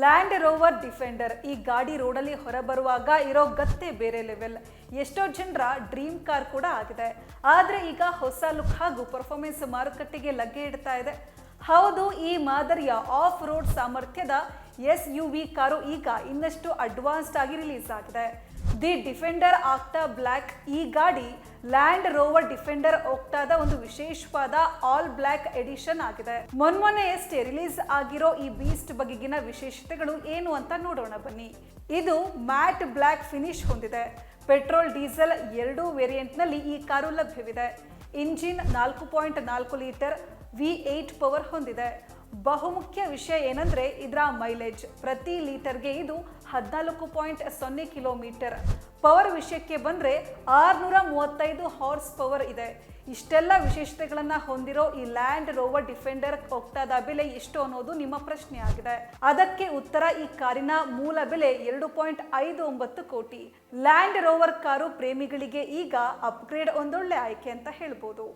Land rover defender ಈ ಗಾಡಿ ರೋಡಲ್ಲಿ ಹೊರಬರುವಾಗ ಇರೋ ಗತ್ತೆ ಬೇರೆ ಲೆವೆಲ್ ಎಷ್ಟೋ ಜನರ ಡ್ರೀಮ್ ಕಾರ್ ಕೂಡ ಆಗಿದೆ. ಆದರೆ ಈಗ ಹೊಸ ಲುಕ್ ಹಾಗೂ ಪರ್ಫಾರ್ಮೆನ್ಸ್ ಮಾರುಕಟ್ಟೆಗೆ ಲಗ್ಗೆ ಇಡ್ತಾ ಇದೆ. ಹೌದು, ಈ ಮಾದರಿಯ ಆಫ್ ರೋಡ್ ಸಾಮರ್ಥ್ಯದ ಎಸ್ ಯು ವಿ ಕಾರು ಈಗ ಇನ್ನಷ್ಟು ಅಡ್ವಾನ್ಸ್ಡ್ ಆಗಿ ರಿಲೀಸ್ ಆಗಿದೆ. ದಿ ಡಿಫೆಂಡರ್ ಆಕ್ಟಾ ಬ್ಲ್ಯಾಕ್ ಈ ಗಾಡಿ ಲ್ಯಾಂಡ್ ರೋವರ್ ಡಿಫೆಂಡರ್ ಹೋಗ್ತಾದ ಒಂದು ವಿಶೇಷವಾದ ಆಲ್ ಬ್ಲ್ಯಾಕ್ ಎಡಿಷನ್ ಆಗಿದೆ. ಮೊನ್ಮೊನ್ನೆಯಷ್ಟೇ ರಿಲೀಸ್ ಆಗಿರೋ ಈ ಬೀಸ್ಟ್ ಬಗೆಗಿನ ವಿಶೇಷತೆಗಳು ಏನು ಅಂತ ನೋಡೋಣ ಬನ್ನಿ. ಇದು ಮ್ಯಾಟ್ ಬ್ಲ್ಯಾಕ್ ಫಿನಿಶ್ ಹೊಂದಿದೆ. ಪೆಟ್ರೋಲ್, ಡೀಸೆಲ್ ಎರಡೂ ವೇರಿಯಂಟ್ನಲ್ಲಿ ಈ ಕಾರು ಲಭ್ಯವಿದೆ. ಇಂಜಿನ್ ನಾಲ್ಕು ಪಾಯಿಂಟ್ ನಾಲ್ಕು ಲೀಟರ್ ವಿ ಏಟ್ ಪವರ್ ಹೊಂದಿದೆ. ಬಹುಮುಖ್ಯ ವಿಷಯ ಏನಂದ್ರೆ ಇದರ ಮೈಲೇಜ್. ಪ್ರತಿ ಲೀಟರ್ಗೆ ಇದು ಹದಿನಾಲ್ಕು ಪಾಯಿಂಟ್ ಸೊನ್ನೆ ಕಿಲೋಮೀಟರ್. ಪವರ್ ವಿಷಯಕ್ಕೆ ಬಂದ್ರೆ ಆರುನೂರ ಮೂವತ್ತೈದು ಹಾರ್ಸ್ ಪವರ್ ಇದೆ. ಇಷ್ಟೆಲ್ಲ ವಿಶೇಷತೆಗಳನ್ನು ಹೊಂದಿರೋ ಈ ಲ್ಯಾಂಡ್ ರೋವರ್ ಡಿಫೆಂಡರ್ ಹೋಗ್ತಾದ ಬೆಲೆ ಎಷ್ಟು ಅನ್ನೋದು ನಿಮ್ಮ ಪ್ರಶ್ನೆ ಆಗಿದೆ. ಅದಕ್ಕೆ ಉತ್ತರ ಈ ಕಾರಿನ ಮೂಲ ಬೆಲೆ ಎರಡು ಪಾಯಿಂಟ್ ಐದು ಒಂಬತ್ತು ಕೋಟಿ. ಲ್ಯಾಂಡ್ ರೋವರ್ ಕಾರು ಪ್ರೇಮಿಗಳಿಗೆ ಈಗ ಅಪ್ಗ್ರೇಡ್ ಒಂದೊಳ್ಳೆ ಆಯ್ಕೆ ಅಂತ ಹೇಳ್ಬೋದು.